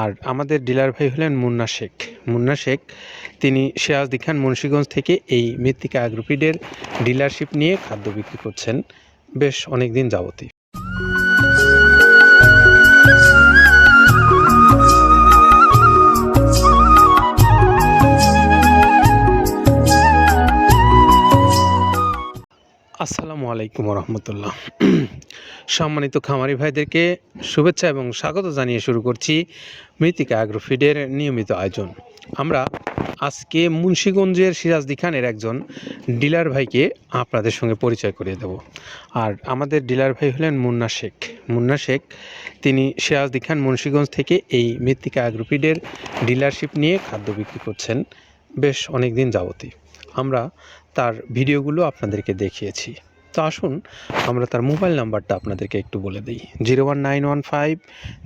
আর আমাদের ডিলার ভাই হলেন মুন্না শেখ। মুন্না শেখ, তিনি সিরাজদি খান মুন্সীগঞ্জ থেকে এই মৃত্তিকা আগ্রুপিডের ডিলারশিপ নিয়ে খাদ্য বিক্রি করছেন বেশ অনেক দিন যাবতই। আলাইকুম রহমতুল্লাহ। সম্মানিত খামারি ভাইদেরকে শুভেচ্ছা এবং স্বাগত জানিয়ে শুরু করছি মৃত্তিকা অ্যাগ্রোফিডের নিয়মিত আয়োজন। আমরা আজকে মুন্সীগঞ্জের সিরাজদি খানের একজন ডিলার ভাইকে আপনাদের সঙ্গে পরিচয় করিয়ে দেব। আর আমাদের ডিলার ভাই হলেন মুন্না শেখ। মুন্না শেখ, তিনি সিরাজদি খান মুন্সীগঞ্জ থেকে এই মৃত্তিকা অ্যাগ্রোফিডের ডিলারশিপ নিয়ে খাদ্য বিক্রি করছেন বেশ অনেক দিন যাবতই। আমরা তার ভিডিওগুলো আপনাদেরকে দেখিয়েছি। তো আসুন, আমরা তার মোবাইল নাম্বারটা আপনাদেরকে একটু বলে দিই। Zero one nine one five,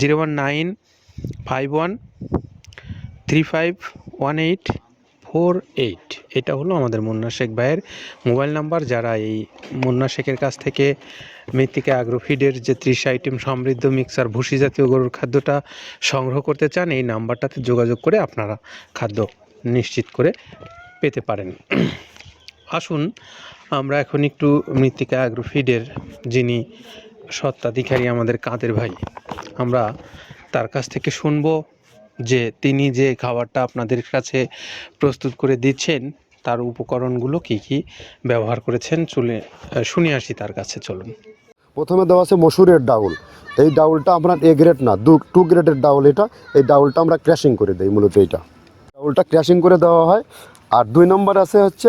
zero one nine five one, three five one eight four eight. এটা হলো আমাদের মুন্না শেখ ভাইয়ের মোবাইল নাম্বার, যারা এই মুন্না শেখের কাছ থেকে মৃত্তিকা আগ্রোফিডের যে ত্রিশ আইটেম সমৃদ্ধ মিক্সার, ভুসি জাতীয় গরুর খাদ্যটা সংগ্রহ করতে চান, এই নাম্বারটাতে যোগাযোগ করে আপনারা খাদ্য নিশ্চিত করে পেতে পারেন। আসুন, আমরা এখন একটু মৃত্তিকা অ্যাগ্রোফিডের যিনি সত্ত্বাধিকারী আমাদের কাদের ভাই, আমরা তার কাছ থেকে শুনব যে তিনি যে খাবারটা আপনাদের কাছে প্রস্তুত করে দিচ্ছেন, তার উপকরণগুলো কি কি ব্যবহার করেছেন, চলে শুনে আসি তার কাছে, চলুন। প্রথমে দেওয়া আছে মসুরের ডাউল। এই ডাউলটা আপনার এ গ্রেড না, দু টু গ্রেডের ডাউল এটা। এই ডাউলটা আমরা ক্র্যাশিং করে দিই, মূলত এইটা। ডাউলটা ক্র্যাশিং করে দেওয়া হয়। আর দুই নম্বর আছে হচ্ছে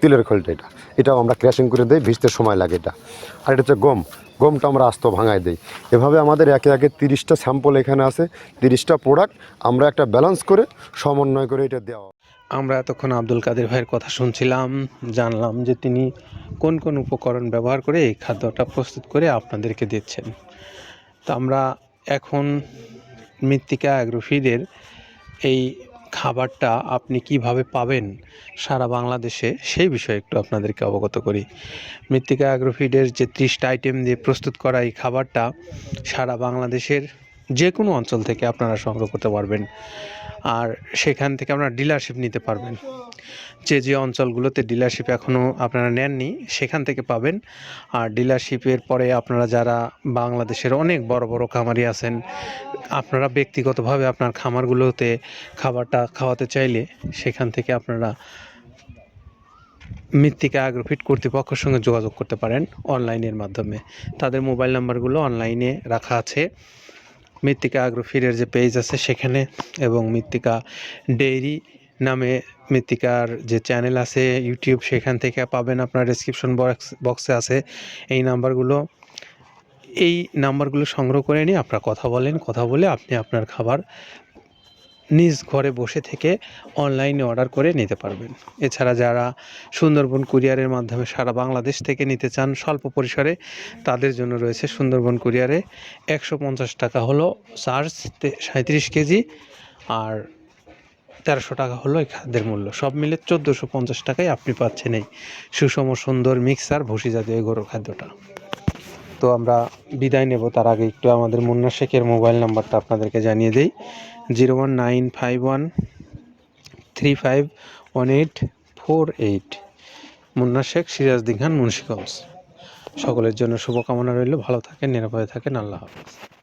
তিলের খোলটা এটা। এটাও আমরা ক্র্যাশিং করে দিই, ভিজতে সময় লাগে এটা। আর এটা হচ্ছে গম। গমটা আমরা আস্ত ভাঙায় দিই। এভাবে আমাদের একে একে তিরিশটা স্যাম্পল এখানে আছে, তিরিশটা প্রোডাক্ট আমরা একটা ব্যালেন্স করে সমন্বয় করে এটা দেওয়া। আমরা এতক্ষণ আব্দুল কাদের ভাইয়ের কথা শুনছিলাম, জানলাম যে তিনি কোন কোন উপকরণ ব্যবহার করে এই খাদ্যটা প্রস্তুত করে আপনাদেরকে দিচ্ছেন। তো আমরা এখন মৃত্তিকা অ্যাগ্রোফিডের এই খাবারটা আপনি কীভাবে পাবেন সারা বাংলাদেশে, সেই বিষয়ে একটু আপনাদেরকে অবগত করি। মৃত্তিকা অ্যাগ্রোফিডের যে ত্রিশটা আইটেম দিয়ে প্রস্তুত করা এই খাবারটা সারা বাংলাদেশের যে কোনো অঞ্চল থেকে আপনারা সংগ্রহ করতে পারবেন। আর সেখান থেকে আপনারা ডিলারশিপ নিতে পারবেন। যে যে অঞ্চলগুলোতে ডিলারশিপ এখনও আপনারা নেননি, সেখান থেকে পাবেন। আর ডিলারশিপের পরে আপনারা যারা বাংলাদেশের অনেক বড় বড় খামারি আছেন, আপনারা ব্যক্তিগতভাবে আপনার খামারগুলোতে খাবারটা খাওয়াতে চাইলে সেখান থেকে আপনারা মৃত্তিকা অ্যাগ্রোফিট কর্তৃপক্ষের সঙ্গে যোগাযোগ করতে পারেন অনলাইনের মাধ্যমে। তাদের মোবাইল নাম্বারগুলো অনলাইনে রাখা আছে। মৃত্তিকা অ্যাগ্রোফিটের যে পেজ আছে সেখানে এবং মৃত্তিকা ডেইরি নামে মৃত্তিকার যে চ্যানেল আছে ইউটিউব সেখান থেকে পাবেন আপনার ডেসক্রিপশন বক্স বক্সে আছে এই নাম্বারগুলো। এই নাম্বারগুলো সংগ্রহ করে নিয়ে আপনারা কথা বলেন, কথা বলে আপনি আপনার খাবার নিজ ঘরে বসে থেকে অনলাইনে অর্ডার করে নিতে পারবেন। এছাড়া যারা সুন্দরবন কুরিয়ারের মাধ্যমে সারা বাংলাদেশ থেকে নিতে চান স্বল্প পরিসরে, তাদের জন্য রয়েছে সুন্দরবন কুরিয়ারে একশো পঞ্চাশ টাকা হলো চার্জ সাঁত্রিশ কেজি। আর তেরোশো টাকা হলো এই খাদ্যের মূল্য। সব মিলে চোদ্দোশো পঞ্চাশ টাকায় আপনি পাচ্ছেন এই সুষম সুন্দর মিক্সার ভুসি জাতীয় গরুর খাদ্যটা। তো আমরা বিদায় নেব, তার আগে একটু আমাদের মুন্না শেখের মোবাইল নাম্বারটা আপনাদেরকে জানিয়ে দিই। Zero one nine five one three five one eight four eight. Munna Sheikh Sirajdin Khan Munshiganj. সকলের জন্য শুভকামনা রইল। ভালো থাকেন, নিরাপদে থাকেন। আল্লাহ হাফেজ।